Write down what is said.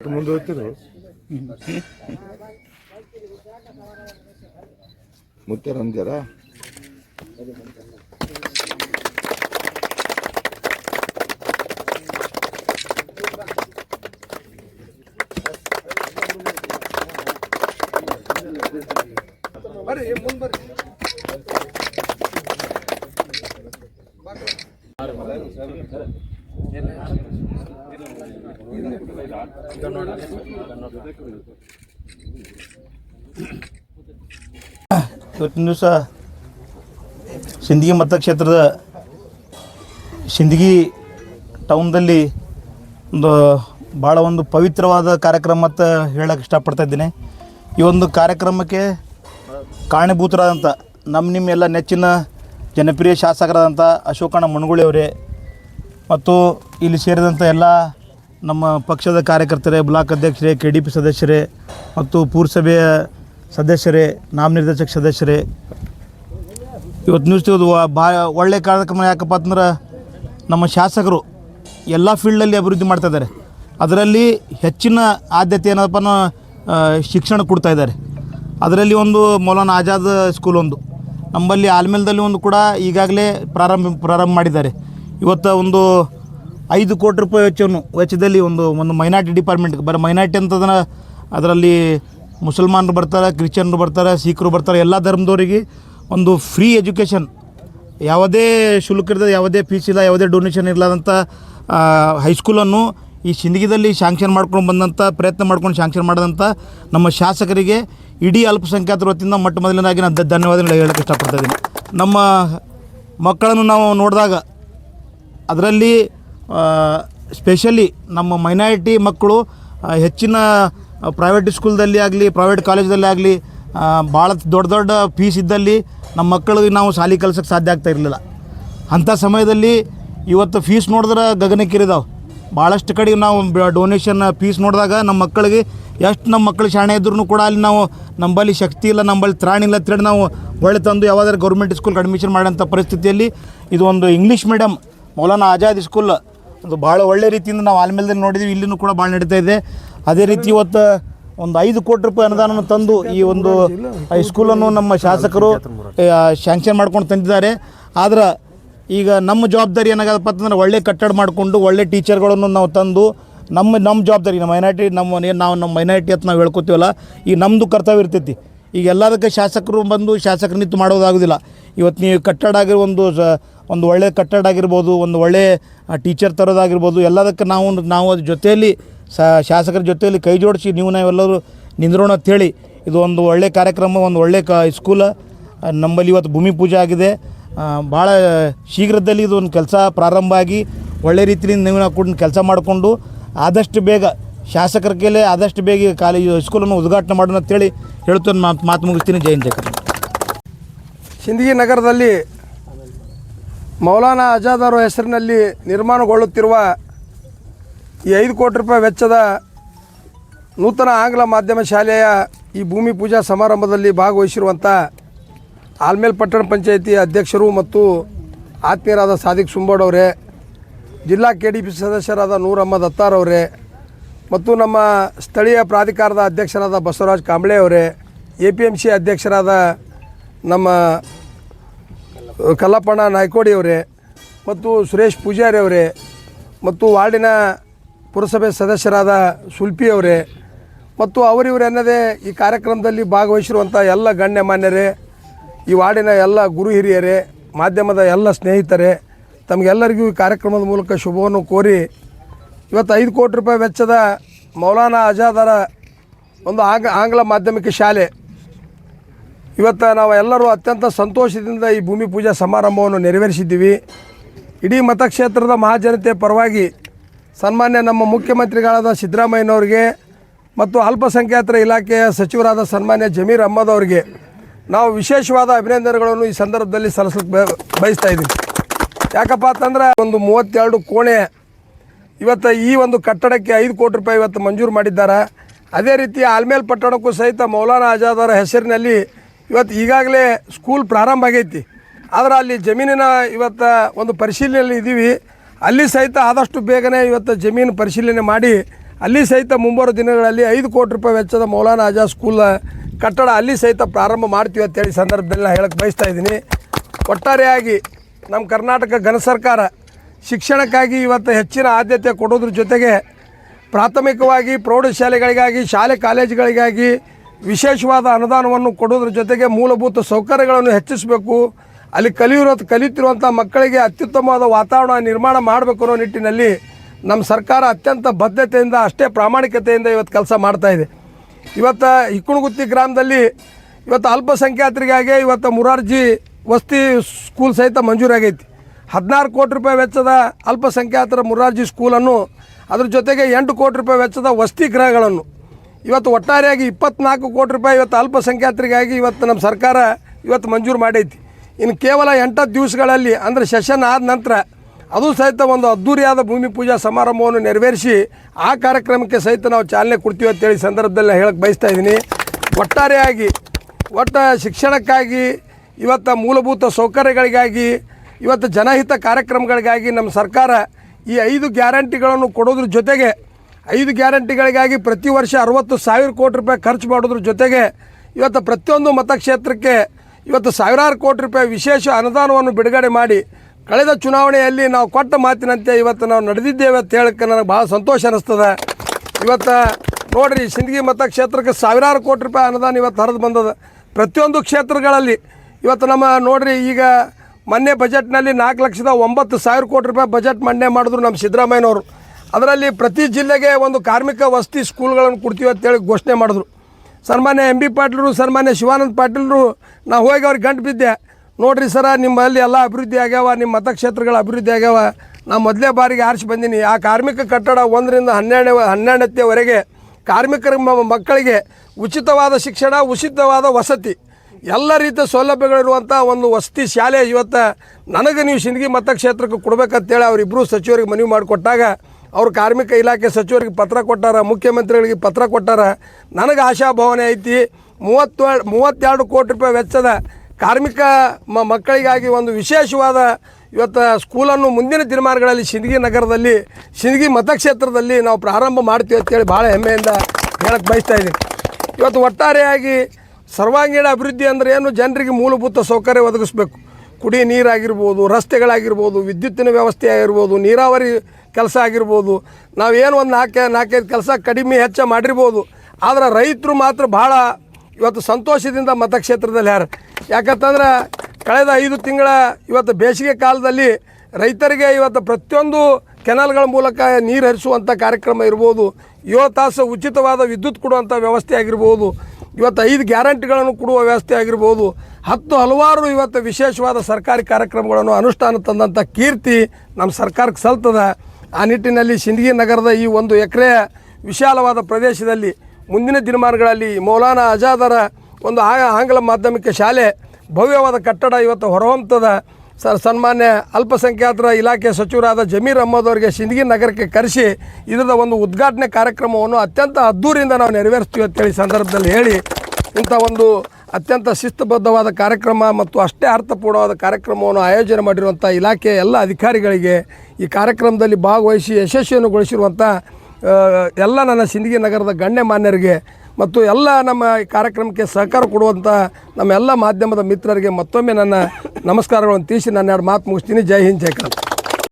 ಮುಂದೆ ಹೋಗ್ತಿರು ಮುತ್ಯಾರಂಜರ ಬರ್ರಿ ಮುಂದೆ ಬರ್ರಿ ಇವತ್ತಿನ ದಿವಸ ಸಿಂದಗಿ ಮತಕ್ಷೇತ್ರದ ಸಿಂದಗಿ ಟೌನ್ದಲ್ಲಿ ಒಂದು ಭಾಳ ಒಂದು ಪವಿತ್ರವಾದ ಕಾರ್ಯಕ್ರಮ ಅಂತ ಹೇಳಕ್ಕೆ ಇಷ್ಟಪಡ್ತಾ ಇದ್ದೀನಿ. ಈ ಒಂದು ಕಾರ್ಯಕ್ರಮಕ್ಕೆ ಕಾರಣೀಭೂತರಾದಂಥ ನಮ್ಮ ನಿಮ್ಮೆಲ್ಲ ನೆಚ್ಚಿನ ಜನಪ್ರಿಯ ಶಾಸಕರಾದಂಥ ಅಶೋಕಣ್ಣ ಮಣಗುಳಿ ಅವರೇ ಮತ್ತು ಇಲ್ಲಿ ಸೇರಿದಂಥ ಎಲ್ಲ ನಮ್ಮ ಪಕ್ಷದ ಕಾರ್ಯಕರ್ತರೇ, ಬ್ಲಾಕ್ ಅಧ್ಯಕ್ಷರೇ ಕೆ ಡಿ ಪಿ ಸದಸ್ಯರೇ ಮತ್ತು ಪುರಸಭೆಯ ಸದಸ್ಯರೇ, ನಾಮನಿರ್ದೇಶಕ ಸದಸ್ಯರೇ. ಇವತ್ತು ನ್ಯೂಸ್ ತಿಳಿದು ಬಾ ಒಳ್ಳೆಯ ಕಾರ್ಯಕ್ರಮ ಯಾಕಪ್ಪ ಅಂತಂದ್ರೆ ನಮ್ಮ ಶಾಸಕರು ಎಲ್ಲ ಫೀಲ್ಡಲ್ಲಿ ಅಭಿವೃದ್ಧಿ ಮಾಡ್ತಾ ಇದ್ದಾರೆ. ಅದರಲ್ಲಿ ಹೆಚ್ಚಿನ ಆದ್ಯತೆ ಏನಪ್ಪ ಶಿಕ್ಷಣ ಕೊಡ್ತಾ ಇದ್ದಾರೆ. ಅದರಲ್ಲಿ ಒಂದು ಮೌಲಾನ ಆಜಾದ್ ಸ್ಕೂಲ್ ಒಂದು. ನಮ್ಮಲ್ಲಿ ಆಲ್ಮೇಲ್ದಲ್ಲಿ ಒಂದು ಕೂಡ ಈಗಾಗಲೇ ಪ್ರಾರಂಭ ಪ್ರಾರಂಭ ಮಾಡಿದ್ದಾರೆ. ಇವತ್ತು ಒಂದು ಐದು ಕೋಟಿ ರೂಪಾಯಿ ವೆಚ್ಚವನ್ನು, ವೆಚ್ಚದಲ್ಲಿ ಒಂದು ಒಂದು ಮೈನಾರಿಟಿ ಡಿಪಾರ್ಟ್ಮೆಂಟ್ಗೆ ಬರೀ ಮೈನಾರಿಟಿ ಅಂತದನ್ನು ಅದರಲ್ಲಿ ಮುಸಲ್ಮಾನರು ಬರ್ತಾರೆ, ಕ್ರಿಶ್ಚಿಯನ್ರು ಬರ್ತಾರೆ, ಸಿಖ್ರು ಬರ್ತಾರೆ, ಎಲ್ಲ ಧರ್ಮದವರಿಗೆ ಒಂದು ಫ್ರೀ ಎಜುಕೇಷನ್ ಯಾವುದೇ ಶುಲ್ಕ ಇರ್ತದೆ ಯಾವುದೇ ಫೀಸ್ ಇಲ್ಲ, ಯಾವುದೇ ಡೊನೇಷನ್ ಇರಲಾದಂಥ ಹೈಸ್ಕೂಲನ್ನು ಈ ಸಿಂದಗಿದಲ್ಲಿ ಶಾಂಕ್ಷನ್ ಮಾಡ್ಕೊಂಡು ಬಂದಂಥ ಪ್ರಯತ್ನ ಮಾಡ್ಕೊಂಡು ಶಾಂಕ್ಷನ್ ಮಾಡಿದಂಥ ನಮ್ಮ ಶಾಸಕರಿಗೆ ಇಡೀ ಅಲ್ಪಸಂಖ್ಯಾತರ ವತಿಯಿಂದ ಮೊಟ್ಟ ಮೊದಲನೇದಾಗಿ ನಾನು ಧನ್ಯವಾದಗಳು ಹೇಳಕ್ಕೆ ಇಷ್ಟಪಡ್ತಾ ಇದ್ದೀನಿ. ನಮ್ಮ ಮಕ್ಕಳನ್ನು ನಾವು ನೋಡಿದಾಗ ಅದರಲ್ಲಿ ಸ್ಪೆಷಲಿ ನಮ್ಮ ಮೈನಾರಿಟಿ ಮಕ್ಕಳು ಹೆಚ್ಚಿನ ಪ್ರೈವೇಟ್ ಸ್ಕೂಲ್ದಲ್ಲಿ ಆಗಲಿ ಪ್ರೈವೇಟ್ ಕಾಲೇಜಲ್ಲಿ ಆಗಲಿ ಭಾಳ ದೊಡ್ಡ ದೊಡ್ಡ ಫೀಸ್ ಇದ್ದಲ್ಲಿ ನಮ್ಮ ಮಕ್ಕಳಿಗೆ ನಾವು ಶಾಲೆ ಕಲ್ಸೋಕ್ಕೆ ಸಾಧ್ಯ ಆಗ್ತಾ ಇರಲಿಲ್ಲ. ಅಂಥ ಸಮಯದಲ್ಲಿ ಇವತ್ತು ಫೀಸ್ ನೋಡಿದ್ರೆ ಗಗನಕ್ಕಿರಿದಾವೆ. ಭಾಳಷ್ಟು ಕಡೆಗೆ ನಾವು ಡೊನೇಷನ್ ಫೀಸ್ ನೋಡಿದಾಗ ನಮ್ಮ ಮಕ್ಕಳಿಗೆ ಎಷ್ಟು ನಮ್ಮ ಮಕ್ಕಳು ಶಾಣೆ ಇದ್ರೂ ಕೂಡ ಅಲ್ಲಿ ನಾವು ನಂಬಲ್ಲಿ ಶಕ್ತಿ ಇಲ್ಲ, ನಂಬಲ್ಲಿ ತ್ರಾಣ ಇಲ್ಲ ಅಂತೇಳಿ ನಾವು ಒಳ್ಳೆ ತಂದು ಯಾವುದಾದ್ರು ಗೌರ್ಮೆಂಟ್ ಸ್ಕೂಲ್ಗೆ ಅಡ್ಮಿಷನ್ ಮಾಡೋಂಥ ಪರಿಸ್ಥಿತಿಯಲ್ಲಿ ಇದು ಒಂದು English medium Maulana Azad school ಅದು ಭಾಳ ಒಳ್ಳೆ ರೀತಿಯಿಂದ ನಾವು ಆಲ್ಮೇಲದಲ್ಲಿ ನೋಡಿದ್ದೀವಿ ಇಲ್ಲಿನೂ ಕೂಡ ಭಾಳ ನಡೀತಾ ಇದೆ. ಅದೇ ರೀತಿ ಇವತ್ತು ಒಂದು ಐದು ಕೋಟಿ ರೂಪಾಯಿ ಅನುದಾನವನ್ನು ತಂದು ಈ ಒಂದು ಸ್ಕೂಲನ್ನು ನಮ್ಮ ಶಾಸಕರು ಶ್ಯಾಂಕ್ಷನ್ ಮಾಡ್ಕೊಂಡು ತಂದಿದ್ದಾರೆ. ಆದ್ರೆ ಈಗ ನಮ್ಮ ಜವಾಬ್ದಾರಿ ಏನಾಗದಪ್ಪ ಅಂತಂದ್ರೆ ಒಳ್ಳೆ ಕಟ್ಟಡ ಮಾಡಿಕೊಂಡು ಒಳ್ಳೆ ಟೀಚರ್ಗಳನ್ನು ನಾವು ತಂದು ನಮ್ಮ ನಮ್ಮ ಜವಾಬ್ದಾರಿ, ನಮ್ಮ ಮೈನಾರಿಟಿ ನಮ್ಮ, ನಾವು ನಮ್ಮ ಮೈನಾರಿಟಿ ಅಂತ ನಾವು ಹೇಳ್ಕೊತೀವಲ್ಲ, ಈ ನಮ್ಮದು ಕರ್ತವ್ಯ ಇರ್ತೈತಿ. ಈಗ ಎಲ್ಲದಕ್ಕೆ ಶಾಸಕರು ಬಂದು ಶಾಸಕರ ನಿಂತು ಮಾಡೋದಾಗೋದಿಲ್ಲ. ಇವತ್ತು ನೀವು ಕಟ್ಟಡ ಆಗಿರೋ ಒಂದು ಸ- ಒಂದು ಒಳ್ಳೆಯ ಕಟ್ಟಡ ಆಗಿರ್ಬೋದು, ಒಂದು ಒಳ್ಳೆ ಟೀಚರ್ ತರೋದಾಗಿರ್ಬೋದು, ಎಲ್ಲದಕ್ಕೆ ನಾವು ನಾವು ಅದ್ರ ಜೊತೆಯಲ್ಲಿ ಶಾಸಕರ ಜೊತೆಯಲ್ಲಿ ಕೈ ಜೋಡಿಸಿ ನೀವು ನಾವೆಲ್ಲರೂ ನಿಂದ್ರೋಣ ಅಂತೇಳಿ ಇದು ಒಂದು ಒಳ್ಳೆಯ ಕಾರ್ಯಕ್ರಮ, ಒಂದು ಒಳ್ಳೆ ಕ, ಸ್ಕೂಲ. ನಮ್ಮಲ್ಲಿ ಇವತ್ತು ಭೂಮಿ ಪೂಜೆ ಆಗಿದೆ. ಭಾಳ ಶೀಘ್ರದಲ್ಲಿ ಇದು ಒಂದು ಕೆಲಸ ಪ್ರಾರಂಭ ಆಗಿ ಒಳ್ಳೆ ರೀತಿಯಿಂದ ನಾವು ಕೂಡ ಕೆಲಸ ಮಾಡಿಕೊಂಡು ಆದಷ್ಟು ಬೇಗ ಶಾಸಕರ ಕೈಲೇ ಆದಷ್ಟು ಬೇಗ ಕಾಲೇಜು ಸ್ಕೂಲನ್ನು ಉದ್ಘಾಟನೆ ಮಾಡೋಣ ಅಂತೇಳಿ ಹೇಳ್ತೇನೆ ಮಾತು ಮಾತು ಮುಗಿಸ್ತೀನಿ. ಜೈನ್ ಜೈ ಸಿಂದಗಿ ನಗರದಲ್ಲಿ ಮೌಲಾನಾ ಆಜಾದ್ ಅವರ ಹೆಸರಿನಲ್ಲಿ ನಿರ್ಮಾಣಗೊಳ್ಳುತ್ತಿರುವ ಈ ಐದು ಕೋಟಿ ರೂಪಾಯಿ ವೆಚ್ಚದ ನೂತನ ಆಂಗ್ಲ ಮಾಧ್ಯಮ ಶಾಲೆಯ ಈ ಭೂಮಿ ಪೂಜಾ ಸಮಾರಂಭದಲ್ಲಿ ಭಾಗವಹಿಸಿರುವಂಥ ಆಲ್ಮೇಲ್ ಪಟ್ಟಣ ಪಂಚಾಯಿತಿ ಅಧ್ಯಕ್ಷರು ಮತ್ತು ಆತ್ಮೀಯರಾದ ಸಾದಿಕ್ ಸುಂಬೋಡವರೇ ಜಿಲ್ಲಾ ಕೆ ಡಿ ಪಿ ಸದಸ್ಯರಾದ ನೂರಮ್ಮ ದತ್ತಾರವರೇ ಮತ್ತು ನಮ್ಮ ಸ್ಥಳೀಯ ಪ್ರಾಧಿಕಾರದ ಅಧ್ಯಕ್ಷರಾದ ಬಸವರಾಜ್ ಕಾಂಬಳೆ ಅವರೇ ಎ ಪಿ ಎಂ ಸಿ ಅಧ್ಯಕ್ಷರಾದ ನಮ್ಮ ಕಲ್ಲಪ್ಪಣ್ಣ ನಾಯ್ಕೋಡಿ ಅವರೇ ಮತ್ತು ಸುರೇಶ್ ಪೂಜಾರಿ ಅವರೇ ಮತ್ತು ವಾರ್ಡಿನ ಪುರಸಭೆ ಸದಸ್ಯರಾದ ಸುಲ್ಪಿ ಅವರೇ ಮತ್ತು ಅವರಿವರೆನ್ನದೇ ಈ ಕಾರ್ಯಕ್ರಮದಲ್ಲಿ ಭಾಗವಹಿಸಿರುವಂಥ ಎಲ್ಲ ಗಣ್ಯಮಾನ್ಯರೇ ಈ ವಾರ್ಡಿನ ಎಲ್ಲ ಗುರು ಹಿರಿಯರೇ, ಮಾಧ್ಯಮದ ಎಲ್ಲ ಸ್ನೇಹಿತರೇ, ತಮಗೆಲ್ಲರಿಗೂ ಈ ಕಾರ್ಯಕ್ರಮದ ಮೂಲಕ ಶುಭವನ್ನು ಕೋರಿ ಇವತ್ತು ಐದು ಕೋಟಿ ರೂಪಾಯಿ ವೆಚ್ಚದ ಮೌಲಾನಾ ಆಜಾದರ ಒಂದು ಆಂಗ್ ಆಂಗ್ಲ ಮಾಧ್ಯಮಿಕ ಶಾಲೆ. ಇವತ್ತು ನಾವು ಎಲ್ಲರೂ ಅತ್ಯಂತ ಸಂತೋಷದಿಂದ ಈ ಭೂಮಿ ಪೂಜಾ ಸಮಾರಂಭವನ್ನು ನೆರವೇರಿಸಿದ್ದೀವಿ. ಇಡೀ ಮತಕ್ಷೇತ್ರದ ಮಹಾಜನತೆ ಪರವಾಗಿ ಸನ್ಮಾನ್ಯ ನಮ್ಮ ಮುಖ್ಯಮಂತ್ರಿಗಳಾದ ಸಿದ್ದರಾಮಯ್ಯನವ್ರಿಗೆ ಮತ್ತು ಅಲ್ಪಸಂಖ್ಯಾತರ ಇಲಾಖೆಯ ಸಚಿವರಾದ ಸನ್ಮಾನ್ಯ ಜಮೀರ್ ಅಹ್ಮದ್ ಅವರಿಗೆ ನಾವು ವಿಶೇಷವಾದ ಅಭಿನಂದನೆಗಳನ್ನು ಈ ಸಂದರ್ಭದಲ್ಲಿ ಸಲ್ಲಿಸಲಿಕ್ಕೆ ಬಯ ಬಯಸ್ತಾ ಇದ್ದೀವಿ. ಯಾಕಪ್ಪ ಅಂತಂದ್ರೆ ಒಂದು ಮೂವತ್ತೆರಡು ಕೋಣೆ ಇವತ್ತು ಈ ಒಂದು ಕಟ್ಟಡಕ್ಕೆ ಐದು ಕೋಟಿ ರೂಪಾಯಿ ಇವತ್ತು ಮಂಜೂರು ಮಾಡಿದ್ದಾರೆ. ಅದೇ ರೀತಿ ಆಲ್ಮೇಲ್ ಪಟ್ಟಣಕ್ಕೂ ಸಹಿತ ಮೌಲಾನಾ ಆಜಾದ್ ಅವರ ಹೆಸರಿನಲ್ಲಿ ಇವತ್ತು ಈಗಾಗಲೇ ಸ್ಕೂಲ್ ಪ್ರಾರಂಭ ಆಗೈತಿ. ಆದರೆ ಅಲ್ಲಿ ಜಮೀನಿನ ಇವತ್ತು ಒಂದು ಪರಿಶೀಲನೆಯಲ್ಲಿ ಇದ್ದೀವಿ ಅಲ್ಲಿ ಸಹಿತ ಆದಷ್ಟು ಬೇಗನೆ ಇವತ್ತು ಜಮೀನು ಪರಿಶೀಲನೆ ಮಾಡಿ ಅಲ್ಲಿ ಸಹಿತ ಮುಂಬರುವ ದಿನಗಳಲ್ಲಿ ಐದು ಕೋಟಿ ರೂಪಾಯಿ ವೆಚ್ಚದ ಮೌಲಾನಾ ಆಜಾದ್ ಸ್ಕೂಲ್ ಕಟ್ಟಡ ಅಲ್ಲಿ ಸಹಿತ ಪ್ರಾರಂಭ ಮಾಡ್ತೀವಿ ಅಂತೇಳಿ ಸಂದರ್ಭದಲ್ಲಿ ನಾನು ಹೇಳಕ್ಕೆ ಬಯಸ್ತಾ ಇದ್ದೀನಿ. ಒಟ್ಟಾರೆಯಾಗಿ ನಮ್ಮ ಕರ್ನಾಟಕ ಘನ ಸರ್ಕಾರ ಶಿಕ್ಷಣಕ್ಕಾಗಿ ಇವತ್ತು ಹೆಚ್ಚಿನ ಆದ್ಯತೆ ಕೊಡೋದ್ರ ಜೊತೆಗೆ ಪ್ರಾಥಮಿಕವಾಗಿ ಪ್ರೌಢಶಾಲೆಗಳಿಗಾಗಿ, ಶಾಲೆ ಕಾಲೇಜುಗಳಿಗಾಗಿ ವಿಶೇಷವಾದ ಅನುದಾನವನ್ನು ಕೊಡೋದ್ರ ಜೊತೆಗೆ ಮೂಲಭೂತ ಸೌಕರ್ಯಗಳನ್ನು ಹೆಚ್ಚಿಸಬೇಕು. ಅಲ್ಲಿ ಕಲಿಯುವ ಕಲಿಯುತ್ತಿರುವಂಥ ಮಕ್ಕಳಿಗೆ ಅತ್ಯುತ್ತಮವಾದ ವಾತಾವರಣ ನಿರ್ಮಾಣ ಮಾಡಬೇಕು ಅನ್ನೋ ನಿಟ್ಟಿನಲ್ಲಿ ನಮ್ಮ ಸರ್ಕಾರ ಅತ್ಯಂತ ಬದ್ಧತೆಯಿಂದ, ಅಷ್ಟೇ ಪ್ರಾಮಾಣಿಕತೆಯಿಂದ ಇವತ್ತು ಕೆಲಸ ಮಾಡ್ತಾ ಇದೆ. ಇವತ್ತು ಇಕ್ಕುಣಗುತ್ತಿ ಗ್ರಾಮದಲ್ಲಿ ಇವತ್ತು ಅಲ್ಪಸಂಖ್ಯಾತರಿಗಾಗಿ ಇವತ್ತು ಮುರಾರ್ಜಿ ವಸ್ತಿ ಸ್ಕೂಲ್ ಸಹಿತ ಮಂಜೂರಾಗೈತಿ. ಹದಿನಾರು ಕೋಟಿ ರೂಪಾಯಿ ವೆಚ್ಚದ ಅಲ್ಪಸಂಖ್ಯಾತರ ಮುರಾರ್ಜಿ ಸ್ಕೂಲನ್ನು ಅದ್ರ ಜೊತೆಗೆ ಎಂಟು ಕೋಟಿ ರೂಪಾಯಿ ವೆಚ್ಚದ ವಸತಿ ಗೃಹಗಳನ್ನು. ಇವತ್ತು ಒಟ್ಟಾರೆಯಾಗಿ ಇಪ್ಪತ್ನಾಲ್ಕು ಕೋಟಿ ರೂಪಾಯಿ ಇವತ್ತು ಅಲ್ಪಸಂಖ್ಯಾತರಿಗಾಗಿ ಇವತ್ತು ನಮ್ಮ ಸರ್ಕಾರ ಇವತ್ತು ಮಂಜೂರು ಮಾಡೈತಿ. ಇನ್ನು ಕೇವಲ ಎಂಟತ್ತು ದಿವಸಗಳಲ್ಲಿ ಅಂದರೆ ಸೆಷನ್ ಆದ ನಂತರ ಅದು ಸಹಿತ ಒಂದು ಅದ್ಧೂರಿಯಾದ ಭೂಮಿ ಪೂಜಾ ಸಮಾರಂಭವನ್ನು ನೆರವೇರಿಸಿ ಆ ಕಾರ್ಯಕ್ರಮಕ್ಕೆ ಸಹಿತ ನಾವು ಚಾಲನೆ ಕೊಡ್ತೀವಿ ಅಂತೇಳಿ ಸಂದರ್ಭದಲ್ಲಿ ಹೇಳಕ್ಕೆ ಬಯಸ್ತಾ ಇದ್ದೀನಿ. ಒಟ್ಟಾರೆಯಾಗಿ ಒಟ್ಟು ಶಿಕ್ಷಣಕ್ಕಾಗಿ ಇವತ್ತು ಮೂಲಭೂತ ಸೌಕರ್ಯಗಳಿಗಾಗಿ ಇವತ್ತು ಜನಹಿತ ಕಾರ್ಯಕ್ರಮಗಳಿಗಾಗಿ ನಮ್ಮ ಸರ್ಕಾರ ಈ ಐದು ಗ್ಯಾರಂಟಿಗಳನ್ನು ಕೊಡೋದ್ರ ಜೊತೆಗೆ, ಐದು ಗ್ಯಾರಂಟಿಗಳಿಗಾಗಿ ಪ್ರತಿ ವರ್ಷ ಅರವತ್ತು ಸಾವಿರ ಕೋಟಿ ರೂಪಾಯಿ ಖರ್ಚು ಮಾಡೋದ್ರ ಜೊತೆಗೆ ಇವತ್ತು ಪ್ರತಿಯೊಂದು ಮತಕ್ಷೇತ್ರಕ್ಕೆ ಇವತ್ತು ಸಾವಿರಾರು ಕೋಟಿ ರೂಪಾಯಿ ವಿಶೇಷ ಅನುದಾನವನ್ನು ಬಿಡುಗಡೆ ಮಾಡಿ ಕಳೆದ ಚುನಾವಣೆಯಲ್ಲಿ ನಾವು ಕೊಟ್ಟ ಮಾತಿನಂತೆ ಇವತ್ತು ನಾವು ನಡೆದಿದ್ದೇವೆ ಅಂತ ಹೇಳಕ್ಕೆ ನನಗೆ ಭಾಳ ಸಂತೋಷ ಅನ್ನಿಸ್ತದೆ ಇವತ್ತು ನೋಡ್ರಿ, ಸಿಂದಗಿ ಮತಕ್ಷೇತ್ರಕ್ಕೆ ಸಾವಿರಾರು ಕೋಟಿ ರೂಪಾಯಿ ಅನುದಾನ ಇವತ್ತು ಹರಿದು ಬಂದದ. ಪ್ರತಿಯೊಂದು ಕ್ಷೇತ್ರಗಳಲ್ಲಿ ಇವತ್ತು ನಮ್ಮ ನೋಡಿರಿ, ಈಗ ಮೊನ್ನೆ ಬಜೆಟ್ನಲ್ಲಿ ನಾಲ್ಕು ಲಕ್ಷದ ಒಂಬತ್ತು ಸಾವಿರ ಕೋಟಿ ರೂಪಾಯಿ ಬಜೆಟ್ ಮಂಡನೆ ಮಾಡಿದ್ರು ನಮ್ಮ ಸಿದ್ದರಾಮಯ್ಯನವರು. ಅದರಲ್ಲಿ ಪ್ರತಿ ಜಿಲ್ಲೆಗೆ ಒಂದು ಕಾರ್ಮಿಕ ವಸತಿ ಸ್ಕೂಲ್ಗಳನ್ನು ಕೊಡ್ತೀವಿ ಅಂತೇಳಿ ಘೋಷಣೆ ಮಾಡಿದ್ರು. ಸನ್ಮಾನ್ಯ ಎಂ ಬಿ ಪಾಟೀಲರು, ಸನ್ಮಾನ್ಯ ಶಿವಾನಂದ ಪಾಟೀಲರು, ನಾವು ಹೋಗಿ ಅವ್ರಿಗೆ ಗಂಟು ಬಿದ್ದೆ. ನೋಡ್ರಿ ಸರ, ನಿಮ್ಮಲ್ಲಿ ಎಲ್ಲ ಅಭಿವೃದ್ಧಿ ಆಗ್ಯಾವ, ನಿಮ್ಮ ಮತಕ್ಷೇತ್ರಗಳ ಅಭಿವೃದ್ಧಿ ಆಗ್ಯಾವ. ನಾ ಮೊದಲೇ ಬಾರಿಗೆ ಆರಿಸಿ ಬಂದೀನಿ. ಆ ಕಾರ್ಮಿಕ ಕಟ್ಟಡ ಒಂದರಿಂದ ಹನ್ನೆರಡು ಹನ್ನೆರಡನೇವರೆಗೆ ಕಾರ್ಮಿಕರ ಮಕ್ಕಳಿಗೆ ಉಚಿತವಾದ ಶಿಕ್ಷಣ, ಉಚಿತವಾದ ವಸತಿ. ಎಲ್ಲ ರೀತಿಯ ಸೌಲಭ್ಯಗಳಿರುವಂಥ ಒಂದು ವಸತಿ ಶಾಲೆ ಇವತ್ತು ನನಗೆ ನೀವು ಸಿಂದಗಿ ಮತಕ್ಷೇತ್ರಕ್ಕೆ ಕೊಡ್ಬೇಕಂತೇಳಿ ಅವರಿಬ್ಬರು ಸಚಿವರಿಗೆ ಮನವಿ ಮಾಡಿಕೊಟ್ಟಾಗ ಅವ್ರು ಕಾರ್ಮಿಕ ಇಲಾಖೆ ಸಚಿವರಿಗೆ ಪತ್ರ ಕೊಟ್ಟಾರ, ಮುಖ್ಯಮಂತ್ರಿಗಳಿಗೆ ಪತ್ರ ಕೊಟ್ಟಾರ. ನನಗೆ ಆಶಾಭಾವನೆ ಐತಿ. ಮೂವತ್ತೇಳು ಮೂವತ್ತೆರಡು ಕೋಟಿ ರೂಪಾಯಿ ವೆಚ್ಚದ ಕಾರ್ಮಿಕ ಮ, ಮಕ್ಕಳಿಗಾಗಿ ಒಂದು ವಿಶೇಷವಾದ ಇವತ್ತು ಸ್ಕೂಲನ್ನು ಮುಂದಿನ ದಿನಮಾನಗಳಲ್ಲಿ ಸಿಂದಗಿ ನಗರದಲ್ಲಿ, ಸಿಂದಗಿ ಮತಕ್ಷೇತ್ರದಲ್ಲಿ ನಾವು ಪ್ರಾರಂಭ ಮಾಡ್ತೀವಿ ಅಂತೇಳಿ ಭಾಳ ಹೆಮ್ಮೆಯಿಂದ ಹೇಳಕ್ಕೆ ಬಯಸ್ತಾ ಇದ್ದೀನಿ. ಇವತ್ತು ಒಟ್ಟಾರೆಯಾಗಿ ಸರ್ವಾಂಗೀಣ ಅಭಿವೃದ್ಧಿ ಅಂದರೆ ಏನು? ಜನರಿಗೆ ಮೂಲಭೂತ ಸೌಕರ್ಯ ಒದಗಿಸ್ಬೇಕು. ಕುಡಿ ನೀರಾಗಿರ್ಬೋದು, ರಸ್ತೆಗಳಾಗಿರ್ಬೋದು, ವಿದ್ಯುತ್ತಿನ ವ್ಯವಸ್ಥೆ ಆಗಿರ್ಬೋದು, ನೀರಾವರಿ ಕೆಲಸ ಆಗಿರ್ಬೋದು. ನಾವೇನು ಒಂದು ನಾಲ್ಕು, ನಾಲ್ಕೈದು ಕೆಲಸ ಕಡಿಮೆ ಹೆಚ್ಚ ಮಾಡಿರ್ಬೋದು. ಆದರೆ ರೈತರು ಮಾತ್ರ ಭಾಳ ಇವತ್ತು ಸಂತೋಷದಿಂದ ಮತಕ್ಷೇತ್ರದಲ್ಲಿ ಯಾರು? ಯಾಕಂತಂದ್ರೆ ಕಳೆದ ಐದು ತಿಂಗಳ ಇವತ್ತು ಬೇಸಿಗೆ ಕಾಲದಲ್ಲಿ ರೈತರಿಗೆ ಇವತ್ತು ಪ್ರತಿಯೊಂದು ಕೆನಾಲ್ಗಳ ಮೂಲಕ ನೀರು ಹರಿಸುವಂಥ ಕಾರ್ಯಕ್ರಮ ಇರ್ಬೋದು. ಏಳು ತಾಸು ಉಚಿತವಾದ ವಿದ್ಯುತ್ ಕೊಡುವಂಥ ವ್ಯವಸ್ಥೆ ಆಗಿರ್ಬೋದು. ಇವತ್ತು ಐದು ಗ್ಯಾರಂಟಿಗಳನ್ನು ಕೊಡುವ ವ್ಯವಸ್ಥೆ ಆಗಿರ್ಬೋದು. ಹತ್ತು ಹಲವಾರು ಇವತ್ತು ವಿಶೇಷವಾದ ಸರ್ಕಾರಿ ಕಾರ್ಯಕ್ರಮಗಳನ್ನು ಅನುಷ್ಠಾನ ತಂದಂಥ ಕೀರ್ತಿ ನಮ್ಮ ಸರ್ಕಾರಕ್ಕೆ ಸಲ್ತದ. ಆ ನಿಟ್ಟಿನಲ್ಲಿ ಸಿಂದಗಿ ನಗರದ ಈ ಒಂದು ಎಕರೆ ವಿಶಾಲವಾದ ಪ್ರದೇಶದಲ್ಲಿ ಮುಂದಿನ ದಿನಮಾನಗಳಲ್ಲಿ ಮೌಲಾನಾ ಆಜಾದರ ಒಂದು ಆಂಗ್ಲ ಮಾಧ್ಯಮಿಕ ಶಾಲೆ ಭವ್ಯವಾದ ಕಟ್ಟಡ ಇವತ್ತು ಹೊರಹೊಮ್ಮತದ ಸರ್, ಸನ್ಮಾನ್ಯ ಅಲ್ಪಸಂಖ್ಯಾತರ ಇಲಾಖೆ ಸಚಿವರಾದ ಜಮೀರ್ ಅಹ್ಮದ್ ಅವರಿಗೆ ಸಿಂದಗಿ ನಗರಕ್ಕೆ ಕರೆಸಿ ಇದರ ಒಂದು ಉದ್ಘಾಟನೆ ಕಾರ್ಯಕ್ರಮವನ್ನು ಅತ್ಯಂತ ಅದ್ದೂರಿಯಿಂದ ನಾವು ನೆರವೇರಿಸ್ತೀವಿ ಅಂತೇಳಿ ಸಂದರ್ಭದಲ್ಲಿ ಹೇಳಿ, ಇಂಥ ಒಂದು ಅತ್ಯಂತ ಶಿಸ್ತುಬದ್ಧವಾದ ಕಾರ್ಯಕ್ರಮ ಮತ್ತು ಅಷ್ಟೇ ಅರ್ಥಪೂರ್ಣವಾದ ಕಾರ್ಯಕ್ರಮವನ್ನು ಆಯೋಜನೆ ಮಾಡಿರುವಂಥ ಇಲಾಖೆಯ ಎಲ್ಲ ಅಧಿಕಾರಿಗಳಿಗೆ ಈ ಕಾರ್ಯಕ್ರಮದಲ್ಲಿ ಭಾಗವಹಿಸಿ ಯಶಸ್ವಿಯನ್ನುಗೊಳಿಸಿರುವಂಥ ಎಲ್ಲ ನನ್ನ ಸಿಂದಗಿ ನಗರದ ಗಣ್ಯಮಾನ್ಯರಿಗೆ ಮತ್ತು ಎಲ್ಲ ನಮ್ಮ ಈ ಕಾರ್ಯಕ್ರಮಕ್ಕೆ ಸಹಕಾರ ಕೊಡುವಂಥ ನಮ್ಮ ಎಲ್ಲ ಮಾಧ್ಯಮದ ಮಿತ್ರರಿಗೆ ಮತ್ತೊಮ್ಮೆ ನನ್ನ ನಮಸ್ಕಾರಗಳನ್ನು ತಿಳಿಸಿ ನನ್ನ ಎರಡು ಮಾತು ಮುಗಿಸ್ತೀನಿ. ಜೈ ಹಿಂದ್, ಜೈ